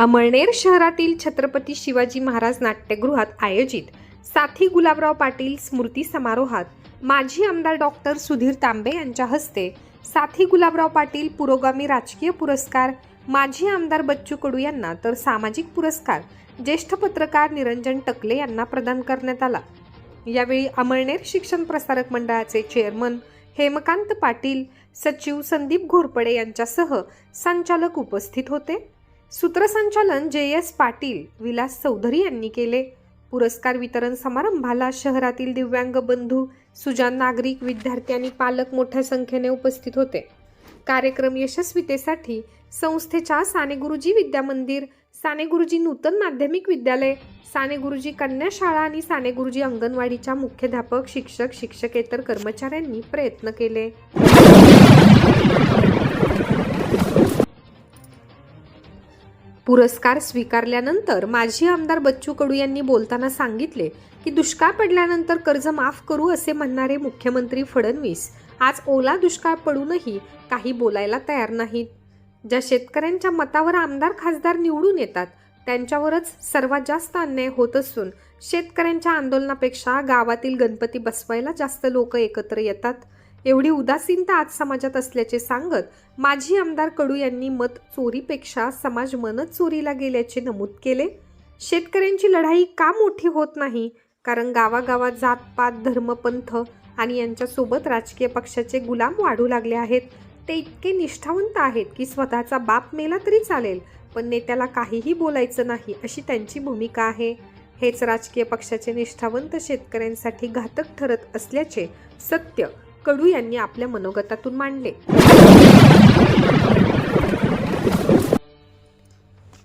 अमळनेर शहरातील छत्रपती शिवाजी महाराज नाट्यगृहात आयोजित साथी गुलाबराव पाटील स्मृती समारोहात माजी आमदार डॉक्टर सुधीर तांबे यांच्या हस्ते साथी गुलाबराव पाटील पुरोगामी राजकीय पुरस्कार माजी आमदार बच्चू कडू यांना तर सामाजिक पुरस्कार ज्येष्ठ पत्रकार निरंजन टकले यांना प्रदान करण्यात आला. यावेळी अमळनेर शिक्षण प्रसारक मंडळाचे चेअरमन हेमकांत पाटील सचिव संदीप घोरपडे यांच्यासह संचालक उपस्थित होते. सूत्रसंचालन जे एस पाटील विलास चौधरी यांनी केले. पुरस्कार वितरण समारंभाला शहरातील दिव्यांग बंधू सुजान नागरिक विद्यार्थी आणि पालक मोठ्या संख्येने उपस्थित होते. कार्यक्रम यशस्वीतेसाठी संस्थेच्या साने गुरुजी विद्या मंदिर साने गुरुजी नूतन माध्यमिक विद्यालय साने गुरुजी कन्या शाळा आणि साने गुरुजी अंगणवाडीच्या मुख्याध्यापक शिक्षक शिक्षकेतर कर्मचाऱ्यांनी प्रयत्न केले. पुरस्कार स्वीकारल्यानंतर माजी आमदार बच्चू कडू यांनी बोलताना सांगितले की दुष्काळ पडल्यानंतर कर्ज माफ करू असे म्हणणारे मुख्यमंत्री फडणवीस आज ओला दुष्काळ पडूनही काही बोलायला तयार नाहीत. ज्या शेतकऱ्यांच्या मतावर आमदार खासदार निवडून येतात त्यांच्यावरच सर्वात जास्त अन्याय होत असून शेतकऱ्यांच्या आंदोलनापेक्षा गावातील गणपती बसवायला जास्त लोक एकत्र येतात. एवढी उदासीनता आज समाजात असल्याचे सांगत माजी आमदार कडू यांनी मत चोरीपेक्षा समाज मनच चोरीला गेल्याचे नमूद केले. शेतकऱ्यांची लढाई का मोठी होत नाही? कारण गावागावात जातपात धर्मपंथ आणि यांच्यासोबत राजकीय पक्षाचे गुलाम वाढू लागले आहेत. ते इतके निष्ठावंत आहेत की स्वतःचा बाप मेला तरी चालेल पण नेत्याला काहीही बोलायचं नाही अशी त्यांची भूमिका आहे. हेच राजकीय पक्षाचे निष्ठावंत शेतकऱ्यांसाठी घातक ठरत असल्याचे सत्य कडू यांनी आपल्या मनोगतातून मांडले.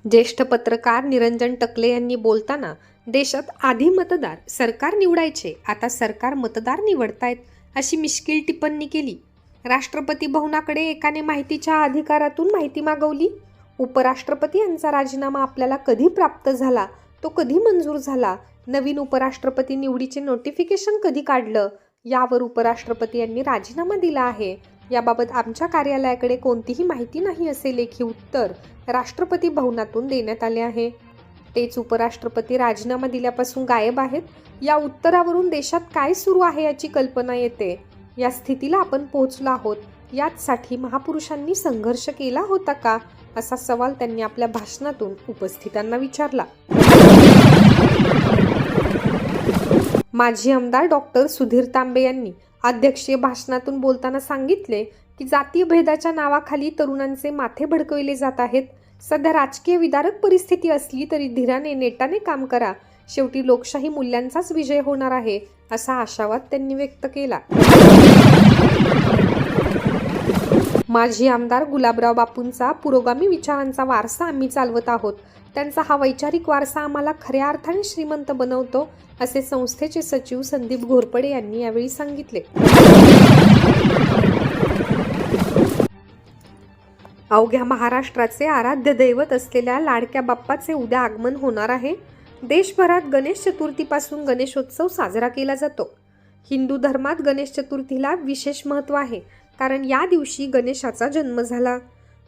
ज्येष्ठ पत्रकार निरंजन टकले यांनी बोलताना देशात आधी मतदार सरकार निवडायचे आता सरकार मतदार निवडतायत अशी मिश्किल टिप्पणी केली. राष्ट्रपती भवनाकडे एकाने माहितीच्या अधिकारातून माहिती मागवली. उपराष्ट्रपती यांचा राजीनामा आपल्याला कधी प्राप्त झाला तो कधी मंजूर झाला नवीन उपराष्ट्रपती निवडीचे नोटिफिकेशन कधी काढलं यावर उपराष्ट्रपती यांनी राजीनामा दिला आहे. याबाबत आमच्या कार्यालयाकडे कोणतीही माहिती नाही असे लेखी उत्तर राष्ट्रपती भवनातून देण्यात आले आहे. तेच उपराष्ट्रपती राजीनामा दिल्यापासून गायब आहेत. या उत्तरावरून देशात काय सुरू आहे याची कल्पना येते. या स्थितीला आपण पोहोचलो आहोत. याचसाठी महापुरुषांनी संघर्ष केला होता का? असा सवाल त्यांनी आपल्या भाषणातून उपस्थितांना विचारला. माजी आमदार डॉक्टर सुधीर तांबे यांनी अध्यक्षीय भाषणातून बोलताना सांगितले की जातीय भेदाच्या नावाखाली तरुणांचे माथे भडकविले जात आहेत. सध्या राजकीय विदारक परिस्थिती असली तरी धीराने नेटाने काम करा. शेवटी लोकशाही मूल्यांचाच विजय होणार आहे असा आशावाद त्यांनी व्यक्त केला. माजी आमदार गुलाबराव बापूंचा पुरोगामी विचारांचा वारसा आम्ही चालवत आहोत. त्यांचा हा वैचारिक वारसा आम्हाला खऱ्या अर्थाने श्रीमंत बनवतो असे संस्थेचे सचिव संदीप घोरपडे यांनी यावेळी सांगितले. अवघ्या महाराष्ट्राचे आराध्य दैवत असलेल्या लाडक्या बाप्पाचे उद्या आगमन होणार आहे. देशभरात गणेश चतुर्थीपासून गणेशोत्सव साजरा केला जातो. हिंदू धर्मात गणेश चतुर्थीला विशेष महत्त्व आहे कारण या दिवशी गणेशाचा जन्म झाला.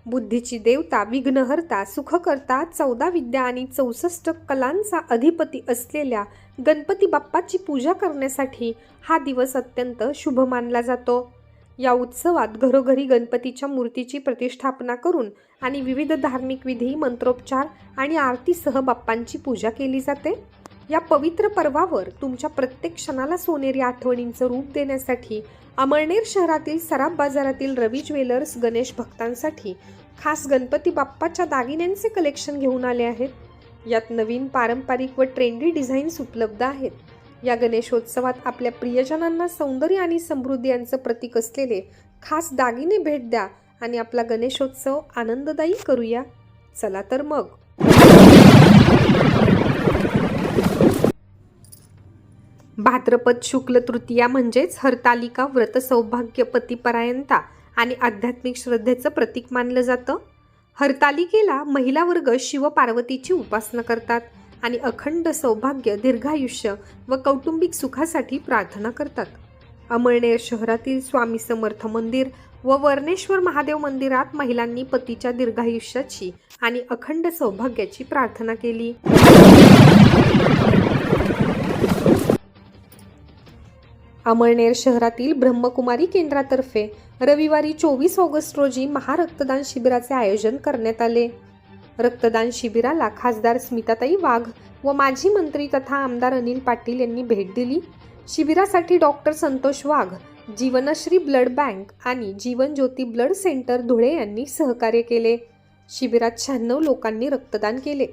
बुद्धीची देवता विघ्नहर्ता सुखकर्ता चौदा विद्या आणि चौसष्ट कलांचा अधिपती असलेल्या गणपती बाप्पाची पूजा करण्यासाठी हा दिवस अत्यंत शुभ मानला जातो. या उत्सवात घरोघरी गणपतीच्या मूर्तीची प्रतिष्ठापना करून आणि विविध धार्मिक विधी मंत्रोपचार आणि आरतीसह बाप्पांची पूजा केली जाते. या पवित्र पर्वावर तुमच्या प्रत्येक क्षणाला सोनेरी आठवणींचं रूप देण्यासाठी अमळनेर शहरातील सराफ बाजारातील रवी ज्वेलर्स गणेश भक्तांसाठी खास गणपती बाप्पाच्या दागिन्यांचे कलेक्शन घेऊन आले आहेत. यात नवीन पारंपरिक व ट्रेंडी डिझाईन्स उपलब्ध आहेत. या गणेशोत्सवात आपल्या प्रियजनांना सौंदर्य आणि समृद्धी यांचं प्रतीक असलेले खास दागिने भेट द्या आणि आपला गणेशोत्सव आनंददायी करूया. चला तर मग. भाद्रपद शुक्ल तृतीया म्हणजेच हरतालिका व्रत सौभाग्य पतीपरायणता आणि आध्यात्मिक श्रद्धेचं प्रतीक मानलं जातं. हरतालिकेला महिला वर्ग शिवपार्वतीची उपासना करतात आणि अखंड सौभाग्य दीर्घायुष्य व कौटुंबिक सुखासाठी प्रार्थना करतात. अमळनेर शहरातील स्वामी समर्थ मंदिर व वर्णेश्वर महादेव मंदिरात महिलांनी पतीच्या दीर्घायुष्याची आणि अखंड सौभाग्याची प्रार्थना केली. अमळनेर शहरातील ब्रह्मकुमारी केंद्रातर्फे रविवारी चोवीस ऑगस्ट रोजी महारक्तदान शिबिराचे आयोजन करण्यात आले. रक्तदान शिबिराला खासदार स्मिताताई वाघ व माजी मंत्री तथा आमदार अनिल पाटील यांनी भेट दिली. शिबिरासाठी doctor Santosh Wagh Jeevanshree blood bank आणि जीवन ज्योती ब्लड सेंटर धुळे यांनी सहकार्य केले. शिबिरात शहाण्णव लोकांनी रक्तदान केले.